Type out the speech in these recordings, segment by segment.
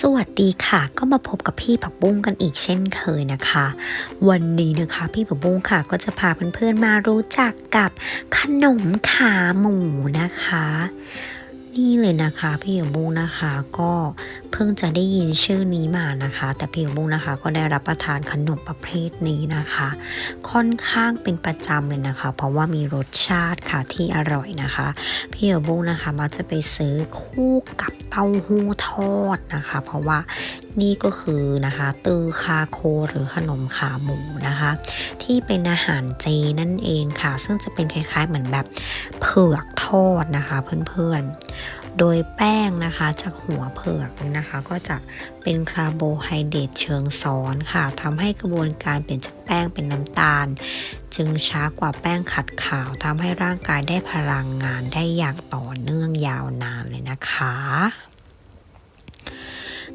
สวัสดีค่ะ ก็มาพบกับพี่ผักบุ้งกันอีกเช่นเคยนะคะ วันนี้นะคะพี่ผักบุ้งค่ะก็จะพาเพื่อนๆมารู้จักกับขนมขาหมูนะคะ นี่เลยนะคะพี่ผักบุ้งนะคะก็เพิ่งจะได้ยินชื่อนี้มานะคะ แต่พี่ผักบุ้งนะคะ ก็ได้รับประทานขนมประเภทนี้นะคะ ค่อนข้างเป็นประจำเลยนะคะ เพราะว่ามีรสชาติค่ะที่อร่อยนะคะพี่ผักบุ้งนะคะมักจะไปซื้อคู่กับเต้าหู้ทอดนะคะ เพราะว่านี่ก็คือนะคะตือคาโคหรือขนมขาหมูนะคะ ที่เป็นอาหารเจนั่นเองค่ะ ซึ่งจะเป็นคล้ายๆเหมือนแบบเผือกทอดนะคะเพื่อนๆ โดยแป้งนะคะจากหัวเผือกเนี่ยนะคะ ก็จะเป็นคาร์โบไฮเดรตเชิงซ้อนค่ะทำให้กระบวนการเปลี่ยนจากแป้งเป็นน้ำตาล จึงช้ากว่าแป้งขัดขาวทำให้ร่างกายได้พลังงานได้อย่างต่อเนื่องยาวนานเลยนะคะ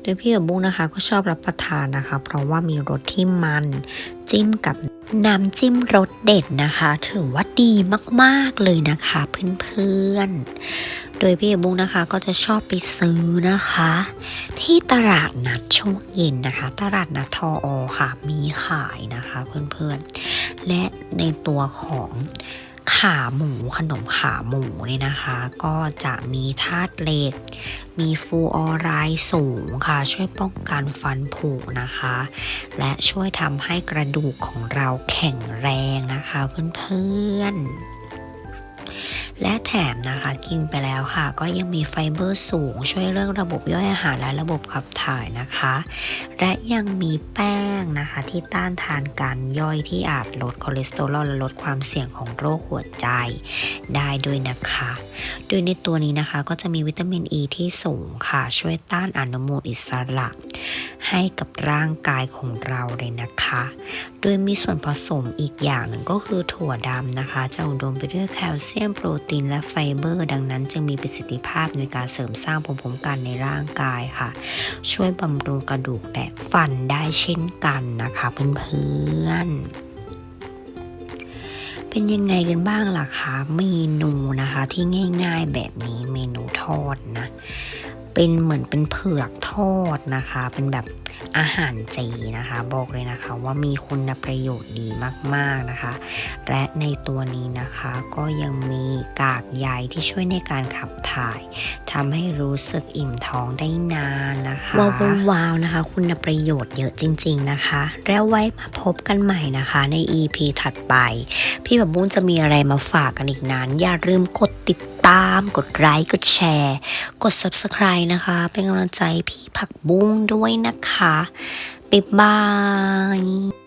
โดยพี่กับบุ้งนะคะก็ชอบรับประทานนะคะ เพราะว่ามีรสที่มันจิ้มกับน้ำจิ้มรสเด็ดนะคะ ถือว่าดีมากๆเลยนะคะเพื่อนๆ โดยพี่กับบุ้งนะคะก็จะชอบไปซื้อนะคะ ที่ตลาดนัดช่วงเย็นนะคะ ตลาดนัดทออค่ะมีขายนะคะเพื่อนๆ และในตัวของขาหมูขนมขาหมูเนี่ยนะคะ ก็จะมีธาตุเหล็ก มีฟูออไรด์สูงค่ะ ช่วยป้องกันฟันผุนะคะ และช่วยทำให้กระดูกของเราแข็งแรงนะคะเพื่อนๆ แถมนะคะ กินไปแล้วค่ะ ก็ยังมีไฟเบอร์สูง ช่วยเรื่องระบบย่อยอาหารและระบบขับถ่ายนะคะ และยังมีแป้งนะคะ ที่ต้านทานการย่อยที่อาจลดคอเลสเตอรอลและลดความเสี่ยงของโรคหัวใจได้ด้วยนะคะ โดยในตัวนี้นะคะก็จะมีวิตามินอ e ีที่สูงค่ะ ช่วยต้านอนุมูลอิสระ ให้กับร่างกายของเราเลยนะคะ โดยมีส่วนผสมอีกอย่างหนึ่งก็คือถั่วดำนะคะ จะอุดมไปด้วยแคลเซียมโปรตีนและไฟเบอร์ ดังนั้นจึงมีประสิทธิภาพในการเสริมสร้างภูมิคุ้มกันในร่างกายค่ะ ช่วยบำรุงกระดูกและฟันได้เช่นกันนะคะเพื่อนๆเป็นยังไงกันบ้างล่ะคะเมนูนะคะที่ง่ายๆแบบนี้เมนูทอดนะ เป็นเหมือนเป็นเผือกทอดนะคะ เป็นแบบ อาหารเจนะคะ บอกเลยนะคะว่ามีคุณประโยชน์ดีมากๆนะคะ และในตัวนี้นะคะก็ยังมีกากใยที่ช่วยในการขับถ่ายทำให้รู้สึกอิ่มท้องได้นานนะคะว้าวว้าวนะคะ คุณประโยชน์เยอะจริง ๆนะคะ แล้วไว้มาพบกันใหม่นะคะ ใน EP ถัดไป พี่แบบบุ้นจะมีอะไรมาฝากกันอีกนั้น อย่าลืมกดติด ตาม กดไลค์ กดแชร์ กด Subscribe นะคะ เป็นกำลังใจพี่ผักบุ้งด้วยนะคะ บ๊ายบาย